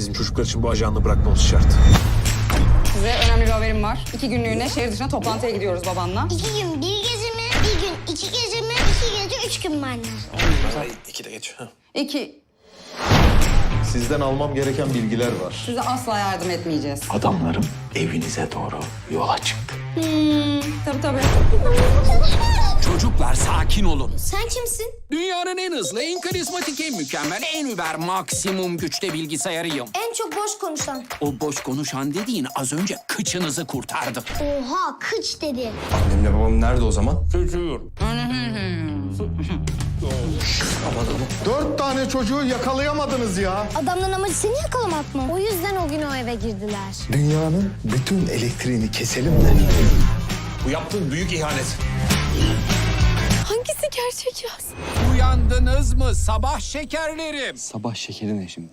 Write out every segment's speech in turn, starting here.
Bizim çocuklar için bu ajanlığı bırakmamız şart. Size önemli bir haberim var. İki günlüğüne şehir dışına toplantıya gidiyoruz babanla. İki gün bir gece mi? Bir gün iki gece mi? İki gece üç gün mü anne? İki de geç. İki, Sizden almam gereken bilgiler var. size asla yardım etmeyeceğiz. Adamlarım evinize doğru yola çıktı. Tabii. Çocuklar sakin olun. Sen kimsin? Dünyanın en hızlı, en karizmatik, en mükemmel, en über maksimum güçte bilgisayarıyım. En çok boş konuşan. O boş konuşan dediğin az önce kıçınızı kurtardı. Oha kıç dedi. Annemle babam nerede o zaman? Çocuğum. Dört tane çocuğu yakalayamadınız ya. Adamların amacı seni yakalamak mı? O yüzden o gün o eve girdiler. Dünyanın bütün elektriğini keselim de. Bu yaptığın büyük ihanet. Hangisi gerçek yaz? Uyandınız mı sabah şekerlerim? Sabah şekeri ne şimdi?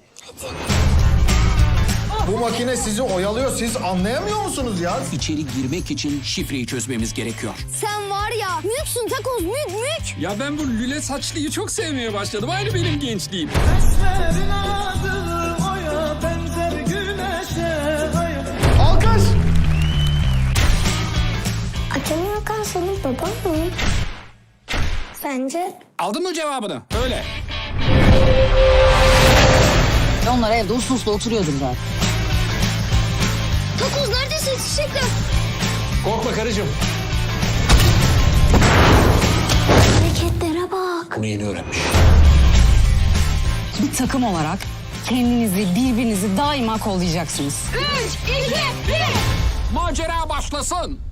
Bu makine sizi oyalıyor. Siz anlayamıyor musunuz ya? İçeri girmek için şifreyi çözmemiz gerekiyor. Sen var ya mülksün takoz mülk mülk. Ya ben bu lüle saçlıyı çok sevmeye başladım. Aynı benim gençliğim. Alkış! Akemi Hakan senin baban mı? Bence Aldın mı cevabını? Öyle. Onlar evde uslu uslu oturuyordur zaten. takoz neredesin çiçekler? Korkma karıcığım. Hareketlere bak. Bunu yeni öğrenmiş. Bir takım olarak kendinizi, birbirinizi daima kollayacaksınız. Üç, iki, bir. Macera başlasın.